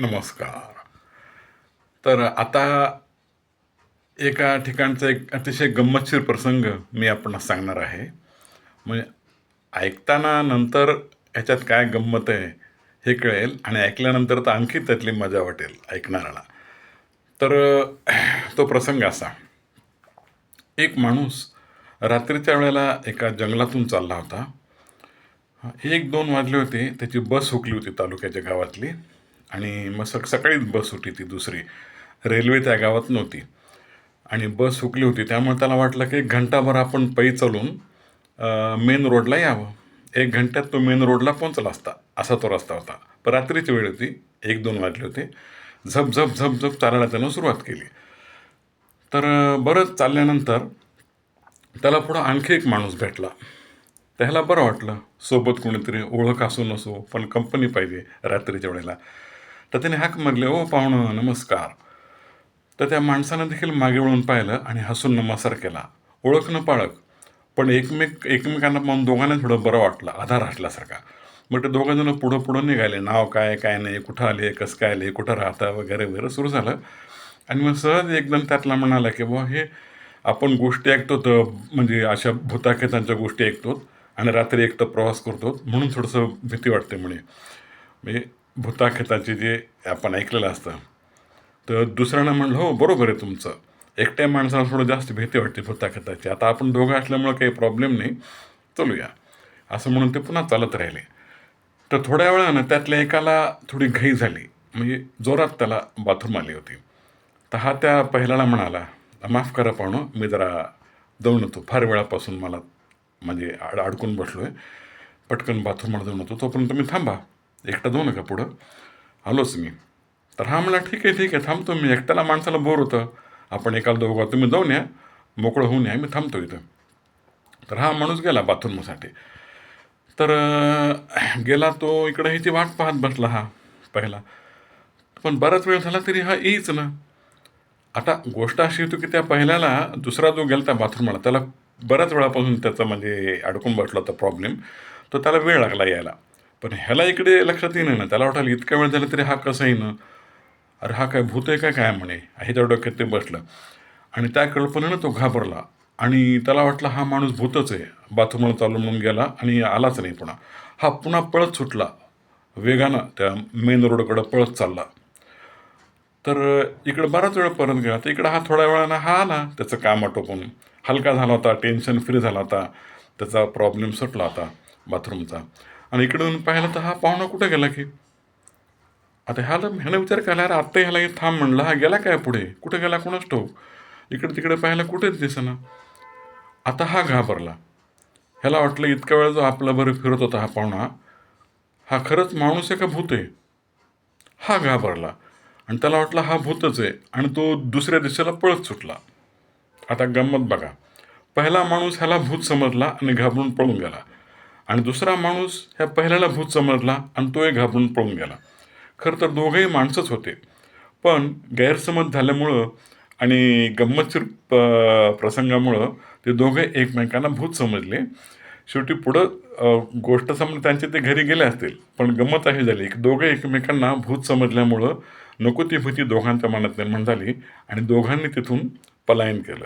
नमस्कार. तर आता एका ठिकाणचा एक अतिशय गंमतशीर प्रसंग मी आपण सांगणार आहे. म्हणजे ऐकताना नंतर ह्याच्यात काय गंमत आहे हे कळेल आणि ऐकल्यानंतर तर आणखी त्यातली मजा वाटेल ऐकणाऱ्याला. तर तो प्रसंग असा. एक माणूस रात्रीच्या वेळेला एका जंगलातून चालला होता. एक दोन वाजले होते त्याची बस हुकली होती तालुक्याच्या गावातली. आणि मग सक सकाळीच बस होती ती दुसरी. रेल्वे त्या गावात नव्हती. आणि बस हुकली होती. त्यामुळे त्याला वाटलं की एक घंटाभर आपण पै चालून मेन रोडला यावं. एक घंट्यात तो मेन रोडला पोहोचला असता. असा तो रस्ता होता. पण रात्रीची वेळ होती. एक दोन वाजले होते. झप झप झप झप चालायला त्यानं सुरुवात केली. तर बरंच चालल्यानंतर त्याला पुढं आणखी एक माणूस भेटला. त्याला बरं वाटलं. सोबत कोणीतरी ओळख असो नसो पण कंपनी पाहिजे रात्रीच्या वेळेला. तर त्याने हाक मारले ओ पाहुणं नमस्कार. तर त्या माणसानं देखील मागे वळून पाहिलं आणि हसून नमस्कार केला. ओळख न पाळक पण एकमेक एकमेकांना पाहून दोघांना थोडं बरं वाटलं आधार असल्यासारखा मग ते दोघं जण पुढं पुढं निघाले. नाव काय काय नाही कुठं आले कसं काय आले कुठं राहता वगैरे वगैरे सुरू झालं. आणि मग सहज एकदम त्यातला म्हणाला की बुवा हे आपण गोष्टी ऐकतो तर म्हणजे अशा भूताखेतांच्या गोष्टी ऐकतो आणि रात्री एकटं प्रवास करतो म्हणून थोडंसं भीती वाटते म्हणे. म्हणजे भूताखताचे जे आपण ऐकलेलं असतं. तर दुसऱ्यांना म्हणलं हो बरोबर आहे तुमचं. एकट्या माणसाला थोडं जास्त भीती वाटते भूताखताची आता आपण दोघं असल्यामुळं काही प्रॉब्लेम नाही. चलूया. असं म्हणून ते पुन्हा चालत राहिले. तर थोड्या वेळानं त्यातल्या एकाला थोडी घाई झाली. म्हणजे जोरात त्याला बाथरूम आली होती. तर हा त्या पहिल्याला म्हणाला माफ करा पाहुणं मी जरा जाऊन येतो. फार वेळापासून मला म्हणजे अड अडकून बसलो आहे पटकन बाथरूमला जाऊन येतो. तोपर्यंत मी थांबा. एकटा जाऊ नका पुढं. आलोच मी. तर हा म्हणला ठीक आहे ठीक आहे थांबतो मी. एकट्याला माणसाला बोर होतं. आपण एकाला दोघं तुम्ही जाऊन या. मोकळं होऊन या. मी थांबतो इथं. तर हा माणूस गेला बाथरूमसाठी. तर गेला तो इकडं ह्याची वाट पाहत बसला हा पहिला. पण बराच वेळ झाला तरी हा येईच ना. आता गोष्ट अशी होती की त्या पहिल्याला दुसरा जो गेला त्या बाथरूमला त्याला बऱ्याच वेळापासून त्याचा म्हणजे अडकून बसला होता प्रॉब्लेम तर त्याला वेळ लागला यायला. पण ह्याला इकडे लक्षात येईन ना त्याला वाटायला इतका वेळ झाला तरी हा कसा येईन? अरे हा काय भूत आहे का काय म्हणे? ह्याच्या डोक्यात ते बसलं. आणि त्या कल्पनेनं तो घाबरला. आणि त्याला वाटलं हा माणूस भूतच आहे. बाथरूमला चालू म्हणून गेला आणि आलाच नाही पुन्हा. हा पुन्हा पळत सुटला. वेगानं त्या मेन रोडकडं पळत चालला. तर इकडं बराच वेळ परत गेला. तर इकडं हा थोड्या वेळानं हा आला. त्याचं काम आटोपून. हलका झाला होता टेन्शन फ्री झाला होता. त्याचा प्रॉब्लेम सुटला होता. बाथरूमचा. आणि इकडून पाहिलं तर हा पाहुणा कुठं गेला की? आता ह्याला ह्यानं विचार केला अरे आत्ता ह्याला हे थांब म्हणलं. हा गेला काय पुढे? कुठे गेला कोणाच ठाऊक? इकडे तिकडे पाहायला कुठेच दिसेना. आता हा घाबरला. ह्याला वाटलं इतका वेळ जो आपला बरं फिरत होता हा पाहुणा हा खरंच माणूस आहे का भूत आहे? हा घाबरला. आणि त्याला वाटलं हा भूतच आहे. आणि तो दुसऱ्या दिशेला पळत सुटला. आता गंमत बघा. पहिला माणूस ह्याला भूत समजला आणि घाबरून पळून गेला. आणि दुसरा माणूस ह्या पहिल्याला भूत समजला आणि तोही घाबरून पळून गेला. खरं तर दोघंही माणसंच होते. पण गैरसमज झाल्यामुळं आणि गंमतशीर प प्रसंगामुळं ते दोघे एकमेकांना भूत समजले. शेवटी पुढं गोष्ट समज त्यांचे ते घरी गेले असतील पण गंमत अशी झाली की दोघे एकमेकांना भूत समजल्यामुळं नको ती भीती दोघांच्या मनात निर्माण झाली आणि दोघांनी तिथून पलायन केलं.